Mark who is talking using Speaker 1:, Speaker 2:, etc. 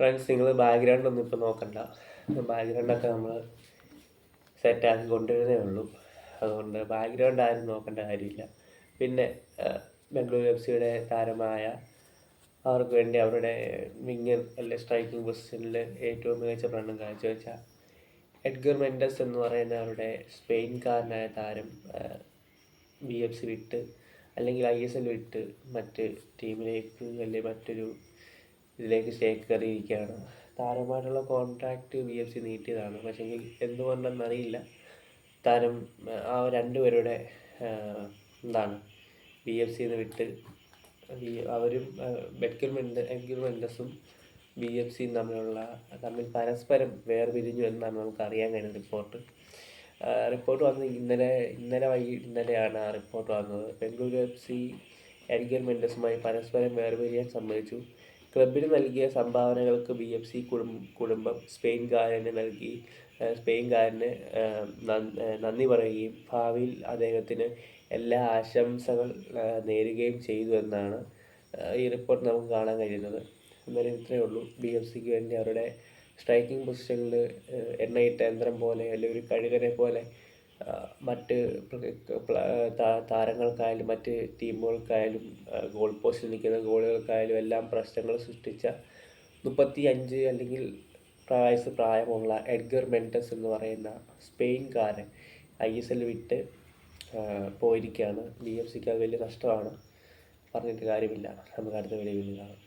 Speaker 1: Friends നിങ്ങൾ background ഒന്നും ഇപ്പോൾ നോക്കണ്ട. ബാക്ക്ഗ്രൗണ്ടൊക്കെ നമ്മൾ സെറ്റാക്കി കൊണ്ടുവരുന്നേ ഉള്ളൂ. അതുകൊണ്ട് ബാക്ക്ഗ്രൗണ്ട് ആരും നോക്കേണ്ട കാര്യമില്ല. പിന്നെ ബംഗളൂരു എഫ് സിയുടെ താരമായ അവർക്ക് വേണ്ടി അവരുടെ വിങ്ങർ അല്ലെ സ്ട്രൈക്കിംഗ് പൊസിഷനിൽ ഏറ്റവും മികച്ച പ്രകടനം കാഴ്ചവെച്ച എഡ്ഗർ മെൻഡസ് എന്ന് പറയുന്ന അവരുടെ സ്പെയിൻകാരനായ താരം ബി എഫ് സി വിട്ട് അല്ലെങ്കിൽ ഐ എസ് എൽ വിട്ട് മറ്റ് ടീമിലേക്ക് അല്ലെങ്കിൽ മറ്റൊരു ഇതിലേക്ക് ചേക്കേറിയിരിക്കുകയാണ് താരമായിട്ടുള്ള കോൺട്രാക്റ്റ് ബി എഫ് സി നീട്ടിയതാണ്. പക്ഷേങ്കിൽ എന്തുകൊണ്ടെന്നറിയില്ല താരം ആ, രണ്ടു രണ്ടുപേരുടെ എന്താണ്? ബി എഫ് സിന്ന് വിട്ട് ഈ അവരും എഡ്ഗർ മെൻഡസും ബി എഫ് സിയും തമ്മിലുള്ള തമ്മിൽ പരസ്പരം വേർപിരിഞ്ഞു എന്നാണ് നമുക്ക് അറിയാൻ കഴിയുന്ന റിപ്പോർട്ട് റിപ്പോർട്ട് വന്ന് ഇന്നലെ ഇന്നലെ വൈ ഇന്നലെയാണ് ആ റിപ്പോർട്ട് വന്നത്. ബംഗളൂരു എഫ് സി എഡ്ഗർ മെൻഡസുമായി പരസ്പരം വേർപിരിയാൻ സമ്മതിച്ചു. ക്ലബിന് നൽകിയ സംഭാവനകൾക്ക് ബി എഫ് സി കുടുംബം സ്പെയിൻകാരന് നൽകി സ്പെയിൻകാരന് നന്ദി പറയുകയും ഭാവിയിൽ അദ്ദേഹത്തിന് എല്ലാ ആശംസകൾ നേരുകയും ചെയ്തു എന്നാണ് ഈ റിപ്പോർട്ട് നമുക്ക് കാണാൻ കഴിയുന്നത്. എന്നാലും ഇത്രയേ ഉള്ളൂ. ബി എഫ് സിക്ക് വേണ്ടി അവരുടെ സ്ട്രൈക്കിംഗ് പൊസിഷനിൽ എണ്ണയിട്ട യന്ത്രം പോലെ അല്ലെങ്കിൽ ഒരു കഴുകനെ പോലെ മറ്റ് താരങ്ങൾക്കായാലും മറ്റ് ടീമുകൾക്കായാലും ഗോൾ പോസ്റ്റിൽ നിൽക്കുന്ന ഗോളുകൾക്കായാലും എല്ലാം പ്രശ്നങ്ങൾ സൃഷ്ടിച്ച മുപ്പത്തി അഞ്ച് അല്ലെങ്കിൽ വയസ്സ് പ്രായമുള്ള എഡ്ഗർ മെൻഡസ് എന്ന് പറയുന്ന സ്പെയിൻകാരൻ ഐ എസ് എൽ വിട്ട് പോയിരിക്കുകയാണ്. ബി എഫ് സിക്ക് അത് വലിയ നഷ്ടമാണ്. പറഞ്ഞിട്ട് കാര്യമില്ല. നമുക്ക് അടുത്ത വീഡിയോയിൽ കാണാം.